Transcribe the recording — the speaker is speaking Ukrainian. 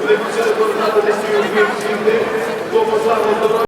Вони хотіли познати десь у всім.